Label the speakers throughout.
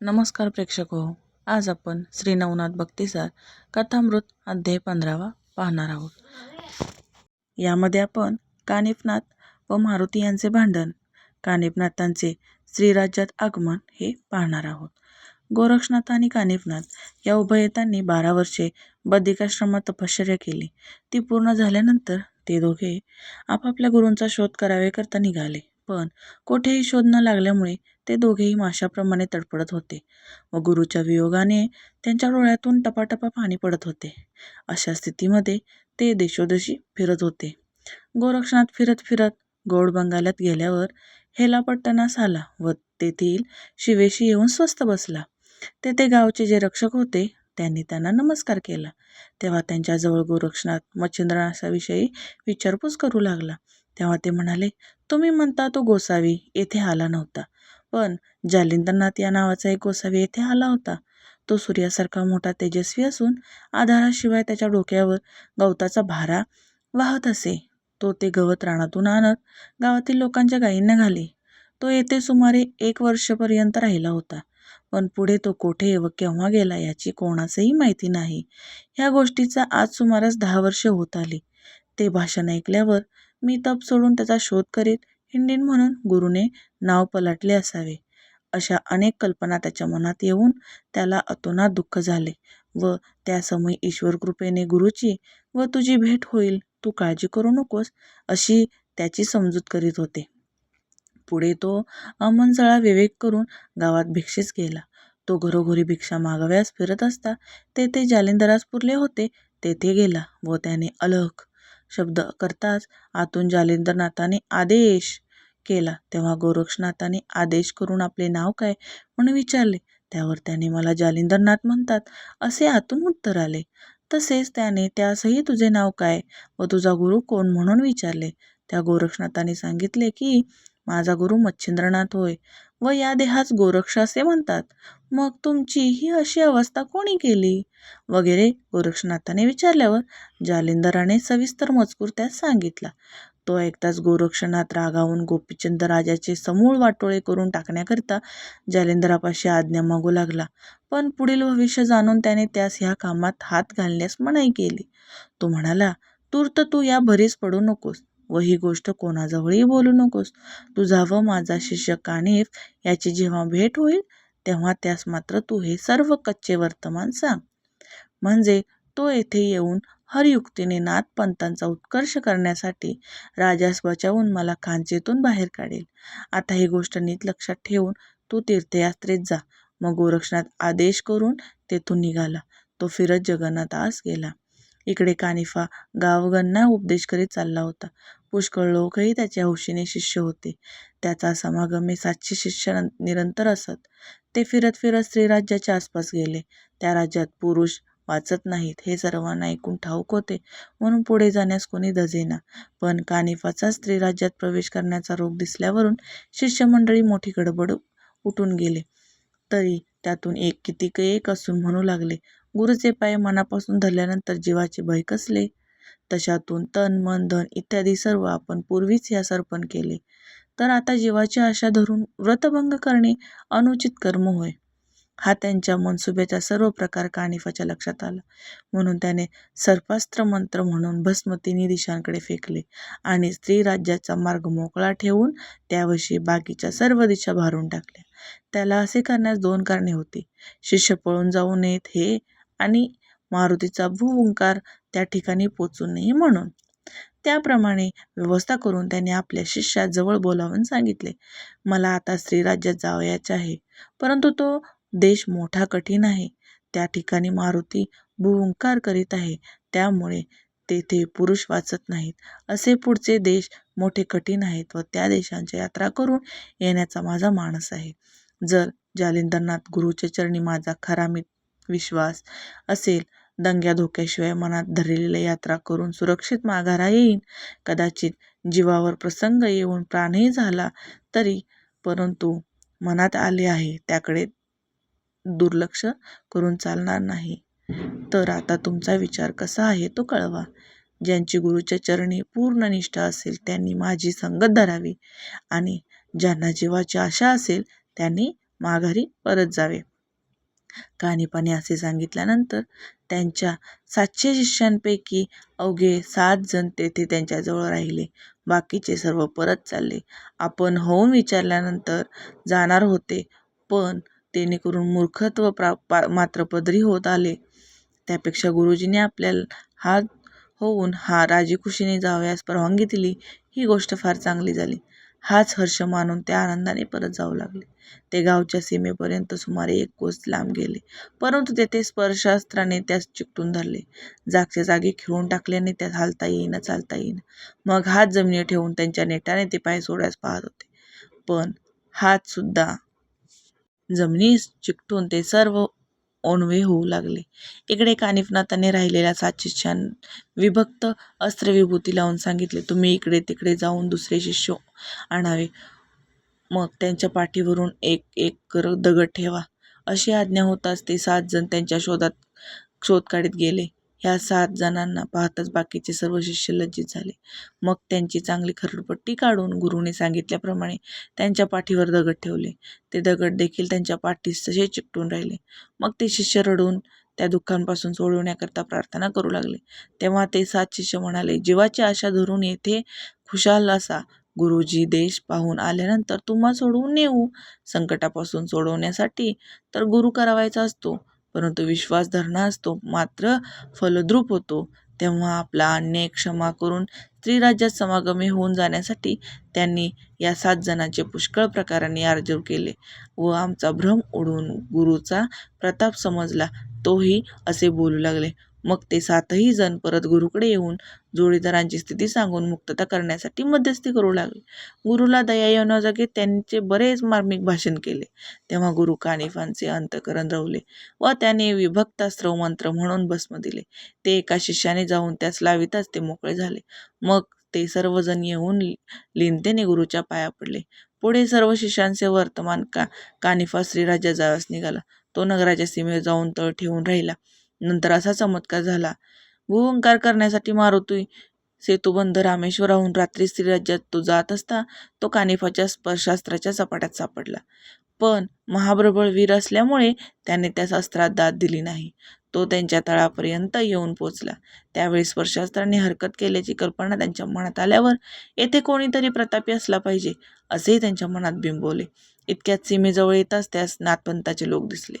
Speaker 1: नमस्कार प्रेक्षक हो. आज आपण श्री नवनाथ भक्तिसार कथामृत अध्याय पंधरावा पाहणार आहोत. यामध्ये आपण कानिफनाथ व मारुती यांचे भांडण कानिफनाथांचे श्रीराज्यात आगमन हे पाहणार आहोत. गोरक्षनाथ आणि कानिफनाथ या उभयतांनी बारा वर्षे बद्रिकाश्रमात तपश्चर्या केली. ती पूर्ण झाल्यानंतर ते दोघे आपापल्या गुरूंचा शोध करावे करता निघाले. पण कोठेही शोध न लागल्यामुळे ते दोघेही माशाप्रमाणे तडफडत होते व गुरुच्या वियोगाने त्यांच्या डोळ्यातून टपाटपा पाणी पडत होते. अशा स्थितीमध्ये ते देशोदेशी फिरत होते. गोरक्षनाथ फिरत फिरत गौड बंगाल्यात गेल्यावर हेलापट्टणास आला व तेथील शिवेशी येऊन स्वस्थ बसला. तेथे गावचे जे रक्षक होते त्यांनी त्यांना नमस्कार केला. तेव्हा त्यांच्याजवळ गोरक्षनाथ मच्छिंद्रनाथाविषयी विचारपूस करू लागला. तेव्हा ते म्हणाले तुम्ही म्हणता तो गोसावी येथे आला नव्हता. पण जालिंदरनाथ या नावाचा एक गोसावी येथे आला होता. तो सूर्यासारखा मोठा तेजस्वी असून आधाराशिवाय त्याच्या डोक्यावर गवताचा भारा वाहत असे. तो ते गवत रानातून आणत गावातील लोकांच्या गायींना घाले. तो येथे सुमारे एक वर्षपर्यंत राहिला होता. पण पुढे तो कोठे व केव्हा गेला याची कोणाचंही माहिती नाही. ह्या गोष्टीचा आज सुमारास दहा वर्ष होत आली. ते भाषण ऐकल्यावर मी तप सोडून त्याचा शोध करीत हिंडीन म्हणून गुरुने नाव पलटले असावे. अशा अनेक कल्पना त्याच्या मनात येऊन त्याला अतोनात दुःख झाले व त्यासमयी ईश्वर कृपेने गुरुची व तुझी भेट होईल तू काळजी करू नकोस अशी त्याची समजूत करीत होते. पुढे तो अमनसळा विवेक करून गावात भिक्षेस गेला. तो घरोघरी भिक्षा मागाव्यास फिरत असता तेथे जालिंदरास पुरले होते तेथे गेला व त्याने अलख शब्द करताच आतून जालिंदरनाथाने आदेश केला. तेव्हा गोरक्षनाथाने आदेश करून आपले नाव काय म्हणून विचारले. त्यावर त्याने मला जालिंदरनाथ म्हणतात असे आतून उत्तर आले. तसेच त्याने त्यासही तुझे नाव काय व तुझा गुरु कोण म्हणून विचारले. त्या गोरक्षनाथाने सांगितले की माझा गुरु मच्छिंद्रनाथ होय व या देहास गोरक्ष असे म्हणतात. मग तुमची ही अशी अवस्था कोणी केली? वगैरे गोरक्षनाथाने विचारल्यावर जालिंदराने सविस्तर मजकूर त्यास सांगितला. तो ऐकताच गोरक्षनाथ रागावून गोपीचंद राजाचे समूळ वाटोळे करून टाकण्याकरिता जालिंदरापाशी आज्ञा मागू लागला. पण पुढील भविष्य जाणून त्याने त्यास ह्या कामात हात घालण्यास मनाई केली. तो म्हणाला तूर्त तू या भरीस पडू नकोस व ही गोष्ट कोणाजवळही बोलू नकोस. तुझा व माझा शिष्य कानिफ याची जेव्हा भेट होईल तेव्हा त्यास मात्र तू हे सर्व कच्चे वर्तमान सांग. म्हणजे तो येथे येऊन हरयुक्तीने नाथपंतांचा उत्कर्ष करण्यासाठी राजास बचावून मला खांचेतून बाहेर काढेल. आता ही गोष्ट नीट लक्षात ठेवून तू तीर्थयात्रेत जा. मग गोरक्षनाथ आदेश करून तेथून निघाला. तो फिरत जगन्नाथास गेला. इकडे कानिफा गावगणना उपदेश करीत चालला होता. पुष्कळ लोकही त्याच्या हौशीने शिष्य होते. त्याचा समागमे सातशे शिष्य निरंतर असत. ते फिरत फिरत स्त्रीराज्याच्या आसपास गेले. त्या राज्यात पुरुष वाचत नाहीत हे सर्वांना ऐकून ठाऊक होते. म्हणून पुढे जाण्यास कोणी दजेना पण कानिफाचा स्त्रीराज्यात प्रवेश करण्याचा रोग दिसल्यावरून शिष्यमंडळी मोठी गडबड उठून गेले. तरी त्यातून एक कितीक एक असून म्हणू लागले गुरुचे पाय मनापासून धरल्यानंतर जीवाचे भय कसले? तशातून तन मन धन इत्यादी सर्व आपण पूर्वीच या सर्पण केले. तर आता जीवाची आशा धरून व्रतभंग करणे अनुचित कर्म होय. हा त्यांच्या मनसुब्याचा सर्व प्रकार कानिफाच्या लक्षात आला. म्हणून त्याने सर्पास्त्र मंत्र म्हणून भस्म तिन्ही दिशांकडे फेकले आणि स्त्री राज्याचा मार्ग मोकळा ठेवून त्याविषयी बाकीच्या सर्व दिशा भारून टाकल्या. त्याला असे करण्यास दोन कारणे होती. शिष्य पळून जाऊ नयेत हे आणि मारुतीचा भूओंकार त्या ठिकाणी पोचू नये म्हणून. त्याप्रमाणे व्यवस्था करून त्याने आपल्या शिष्याजवळ बोलावून सांगितले. मला आता स्त्रीराज्यात जावयाचे आहे परंतु तो देश मोठा कठीण आहे. त्या ठिकाणी मारुती भूओंकार करीत आहे त्यामुळे तेथे पुरुष वाचत नाहीत. असे पुढचे देश मोठे कठीण आहेत व त्या देशांच्या यात्रा करून येण्याचा माझा मानस आहे. जर जालिंदरनाथ गुरुच्या चरणी माझा खरा मी विश्वास असेल दंग्या धोक्याशिवाय मनात धरलेल्या यात्रा करून सुरक्षित माघारा येईन. कदाचित जीवावर प्रसंग येऊन प्राणही झाला तरी परंतु मनात आले आहे त्याकडे दुर्लक्ष करून चालणार नाही. तर आता तुमचा विचार कसा आहे तो कळवा. ज्यांची गुरुच्या चरणी पूर्ण निष्ठा असेल त्यांनी माझी संगत धरावी आणि ज्यांना जीवाची आशा असेल त्यांनी माघारी परत जावे. कानिफाने असे सांगितल्यानंतर त्यांच्या सातशे शिष्यांपैकी अवघे सात जण तेथे त्यांच्याजवळ राहिले. बाकीचे सर्व परत चालले. आपण होऊन विचारल्यानंतर जाणार होते पण तेणेकरून मूर्खत्व प्रा पा मात्र पदरी होत आले. त्यापेक्षा गुरुजीने आपल्याला हात होऊन हा राजीखुशीने जावयास परवानगी दिली. ही गोष्ट फार चांगली झाली. हाच हर्ष मानून ते आनंदाने परत जाऊ लागले. ते गावच्या सीमेपर्यंत सुमारे एक कोस लांब गेले. परंतु तेथे स्पर्शास्त्राने त्यास चिकटून धरले. जागच्या जागी खिळून टाकल्याने त्यात हालता येईना चालता येईना. मग हात जमिनीवर ठेवून त्यांच्या नेटाने ते पाय सोडण्यास पाहत होते. पण हात सुद्धा जमिनीस चिकटून ते सर्व ओणवे होऊ लागले. इकडे कानिफनाथाने राहिलेल्या सातशे छान विभक्त अस्त्रविभूती लावून सांगितले तुम्ही इकडे तिकडे जाऊन दुसरे शिष्य आणावे. मग त्यांच्या पाठीवरून एक एक कर दगड ठेवा. अशी आज्ञा होताच ते सात जण त्यांच्या शोधात शोध काढीत गेले. ह्या सात जणांना पाहताच बाकीचे सर्व शिष्य लज्जित झाले. मग त्यांची चांगली खरडपट्टी काढून गुरुने सांगितल्याप्रमाणे त्यांच्या पाठीवर दगड ठेवले. ते दगड देखील त्यांच्या पाठीस तसे चिकटून राहिले. मग ते शिष्य रडून त्या दुःखांपासून सोडवण्याकरता प्रार्थना करू लागले. तेव्हा ते सात शिष्य म्हणाले जीवाची आशा धरून येथे खुशाल असा. गुरुजी देश पाहून आल्यानंतर तुम्हा सोडवून नेऊ संकटापासून सोडवण्यासाठी तर गुरु करावायचा असतो. परंतु विश्वास धरणास तो मात्र फलद्रूप होतो. तेव्हा आपला अन्याय क्षमा करून स्त्रीराज्यात समागमी होऊन जाण्यासाठी त्यांनी या सात जणांचे पुष्कळ प्रकाराने अर्जव केले व आमचा भ्रम उडून गुरुचा प्रताप समजला तोही असे बोलू लागले. मग ते सातही जण परत गुरुकडे येऊन जोडीदारांची स्थिती सांगून मुक्तता करण्यासाठी मध्यस्थी करू लागले. गुरुला दया येण्याजागे त्यांचे बरेच मार्मिक भाषण केले. तेव्हा गुरु कानिफांचे अंतकरण रवले व त्याने विभक्तास्त्र मंत्र म्हणून भस्म दिले. ते एका शिष्याने जाऊन त्यास लाविताच ते मोकळे झाले. मग ते सर्वजण येऊन लिंतेने गुरुच्या पाया पडले. पुढे सर्व शिष्यांचे वर्तमान का कानिफा श्रीराजा जाव्यास निघाला. तो नगराच्या सीमेवर जाऊन तळ ठेवून राहिला. नंतर असा चमत्कार झाला. भूओंकार करण्यासाठी मारुती सेतुबंध रामेश्वराहून रात्री श्रीराज्यात तो जात असता तो कानिफाच्या स्पर्शास्त्राच्या सपाट्यात सापडला. पण महाप्रबळ वीर असल्यामुळे त्याने त्या अस्त्रात दाद दिली नाही. तो त्यांच्या तळापर्यंत येऊन पोचला. त्यावेळी स्पर्शास्त्राने हरकत केल्याची कल्पना त्यांच्या मनात आल्यावर येथे कोणीतरी प्रतापी असला पाहिजे असेही त्यांच्या मनात बिंबवले. इतक्यात सीमेजवळ येताच त्यास नाथपंथाचे लोक दिसले.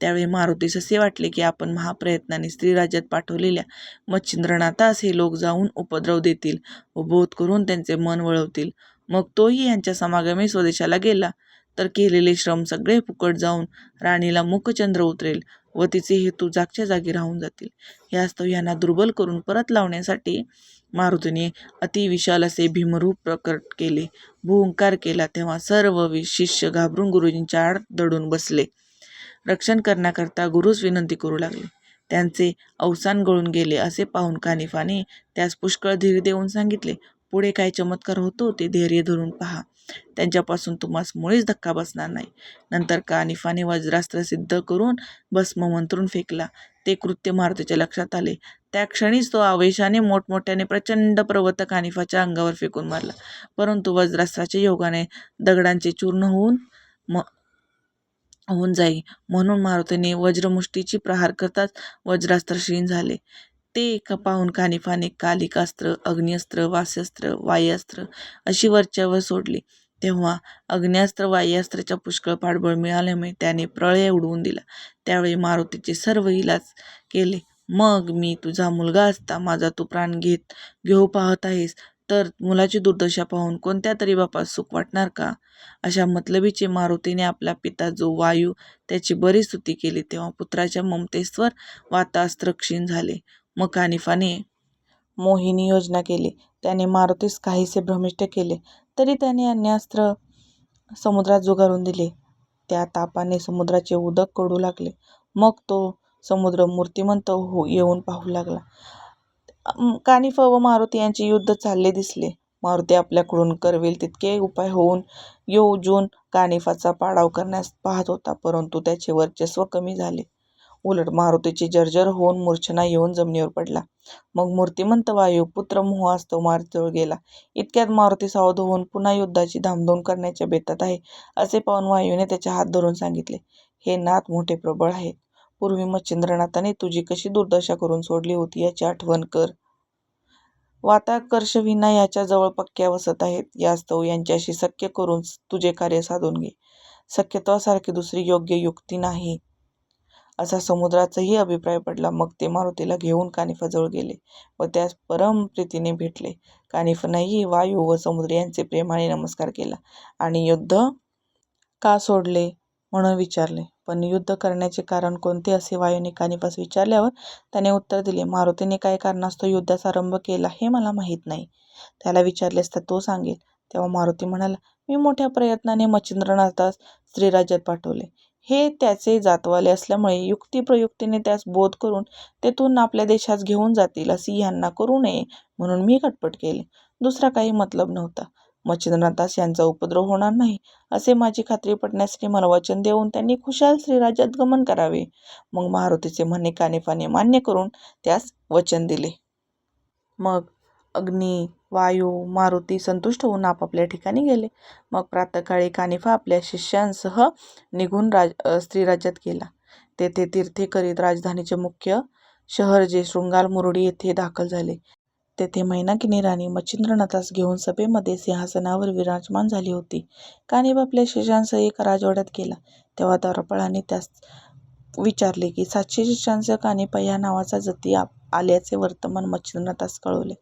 Speaker 1: त्यावेळी मारुतीस असे वाटले की आपण महाप्रयत्नाने स्त्रीराज्यात पाठवलेल्या मच्छिंद्रनाथास हे लोक जाऊन उपद्रव देतील व बोध करून त्यांचे मन वळवतील. मग तोही यांच्या समागमी स्वदेशाला गेला. तर केलेले श्रम सगळे फुकट जाऊन राणीला मुखचंद्र उतरेल व तिचे हेतू जागच्या जागी राहून जातील. यास्तव यांना दुर्बल करून परत लावण्यासाठी मारुतीने अतिविशाल असे भीमरूप प्रकट केले. भूंकार केला तेव्हा सर्व शिष्य घाबरून गुरुजींच्या आड दडून बसले. रक्षण करण्याकरता गुरुस विनंती करू लागले. त्यांचे अवसान गळून गेले असे पाहून कानिफाने त्यास पुष्कळ धीर देऊन सांगितले पुढे काय चमत्कार होतो ते धैर्य धरून पहा. त्यांच्यापासून तुम्हास मुळीच धक्का बसणार नाही. नंतर कानिफाने वज्रास्त्र सिद्ध करून भस्म मंत्रून फेकला. ते कृत्य मारुतीच्या लक्षात आले. त्या क्षणीच तो आवेशाने मोठमोठ्याने प्रचंड पर्वत खानिफाच्या अंगावर फेकून मारला. परंतु वज्रास्त्राच्या योगाने दगडांचे चूर्ण होऊन म होऊन जाई. म्हणून मारुतीने वज्रमुष्टीची प्रहार करताच वज्रास्त्र क्षीण झाले. ते क पाहून खानिफाने कालिकास्त्र अग्निअस्त्र वास्यास्त्र वायस्त्र अशी वरच्यावर सोडली. तेव्हा अग्न्यास्त्र वायस्त्राच्या पुष्कळ पाठबळ मिळाल्यामुळे त्याने प्रळय उडवून दिला. त्यावेळी मारुतीचे सर्व इलाज केले. मग मी तुझा मुलगा असता माझा तू प्राण घेत घेऊ पाहत आहेस तर मुलाची दुर्दशा पाहून कोणत्या तरी बापास सुख वाटणार का? अशा मतलबीचे मारुतीने आपला पिता जो वायू त्याची बरी स्तुती केली तेव्हा पुत्राच्या ममतेस्वर वातास्त्र क्षीण झाले. मग कानिफाने मोहिनी योजना केली. त्याने मारुतीस काहीसे भ्रमिष्ट केले तरी त्याने अन्यास्त्र समुद्रात जुगारून दिले. त्या तापाने समुद्राचे उदक कडू लागले. मग तो समुद्र मूर्तिमंत हो येऊन पाहू लागला कानिफा व मारुती यांचे युद्ध चालले दिसले मारुती आपल्याकडून करवेल तितके उपाय होऊन योजून कानिफाचा पाडाव करण्यास पाहत होता परंतु त्याचे वर्चस्व कमी झाले उलट मारुतीची जर्जर होऊन मूर्छना येऊन जमिनीवर पडला. मग मूर्तिमंत वायू पुत्र मोहास्तव मारुतीजवळ गेला. इतक्यात मारुती सावध होऊन पुन्हा युद्धाची धामधूम करण्याच्या बेतात आहे असे पाहून वायूने त्याचे हात धरून सांगितले, हे नाथ मोठे प्रबळ आहेत. पूर्वी मच्छिंद्रनाथाने तुझी कशी दुर्दशा करून सोडली होती याची आठवण कर. वाताकर्षविना याच्या जवळ पक्क्या वसत आहेत. यास्तव यांच्याशी सख्य करून तुझे कार्य साधून घे. सख्यत्वासारखी दुसरी योग्य युक्ती नाही. असा समुद्राचाही अभिप्राय पडला. मग ते मारुतीला घेऊन कानिफाजवळ गेले व त्यास परम प्रीतीने भेटले. कानिफानेही वायू व समुद्र यांचे प्रेमाने नमस्कार केला आणि युद्ध का सोडले म्हणून विचारले. पण युद्ध करण्याचे कारण कोणते असे वायूने कानिफास विचारल्यावर त्याने उत्तर दिले, मारुतीने काय कारणास्तव युद्धास आरंभ केला हे मला माहीत नाही. त्याला विचारल्यास तो सांगेल. तेव्हा मारुती म्हणाला, मी मोठ्या प्रयत्नाने मच्छिंद्रनाथास स्त्रीराज्यात पाठवले. हे त्याचे जातवाले असल्यामुळे युक्तिप्रयुक्तीने त्यास बोध करून तेथून आपल्या देशास घेऊन जातील असे ह्यांना करू नये म्हणून मी खटपट केले दुसरा काही मतलब नव्हता. मच्छिंद्रनाथास यांचा उपद्रव होणार नाही असे माझी खात्री पटण्यासाठी मला वचन देऊन त्यांनी खुशाल श्रीराज्यात गमन करावे. मग मारुतीचे म्हणणे कानिफाने मान्य करून त्यास वचन दिले. मग अग्नी, वायू, मारुती संतुष्ट होऊन आपापल्या ठिकाणी गेले. मग प्रातःकाळी कानिफा आपल्या शिष्यांसह निघून राज स्त्रीराज्यात गेला. तेथे तीर्थे करीत राजधानीचे मुख्य शहर जे शृंगारमुरुडी येथे दाखल झाले. तेथे मैनाकिनी राणी मच्छिंद्रनाथास घेऊन सभेमध्ये सिंहासनावर विराजमान झाली होती. कानिफ आपल्या शिष्यांसह एका राजवाड्यात गेला. तेव्हा द्वारपालाने त्यास विचारले की सातशे शिष्यांसह कानिफा ह्या नावाचा जती आल्याचे वर्तमान मच्छिंद्रनाथास कळवले.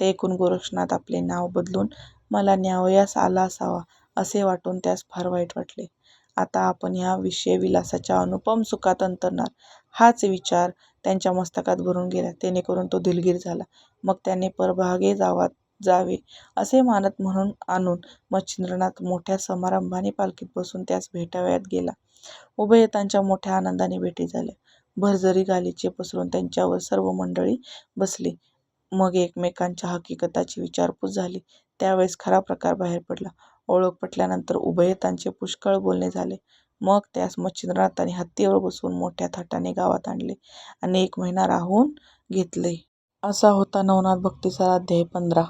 Speaker 1: ते ऐकून गोरक्षनाथ आपले नाव बदलून मला न्यावयास आला असावा असे वाटून त्यास फार वाईट वाटले. आता आपण ह्या विषयविलासाच्या अनुपम सुखात अंतरणार हाच विचार त्यांच्या मस्तकात भरून गेला जेणेकरून तो दिलगीर झाला. मग त्याने परभागे जावे असे मानत म्हणून आणून मच्छिंद्रनाथ मोठ्या समारंभाने पालखीत बसून त्यास भेटाव्यात गेला. उभयतांच्या मोठ्या आनंदाने भेटी झाल्या. भरजरी गालिचे पसरून त्यांच्यावर सर्व मंडळी बसली. मग एकमेकांच्या हकीकताची विचारपूस झाली. त्यावेळेस खरा प्रकार बाहेर पडला. ओळख पटल्यानंतर उभयतांचे पुष्कळ बोलणे झाले. मग त्यास मच्छिंद्रनाथाने हत्तीवर बसवून मोठ्या थाटाने गावात आणले आणि एक महिना राहून घेतले. असा होता नवनाथ भक्तीचा अध्याय पंधरा.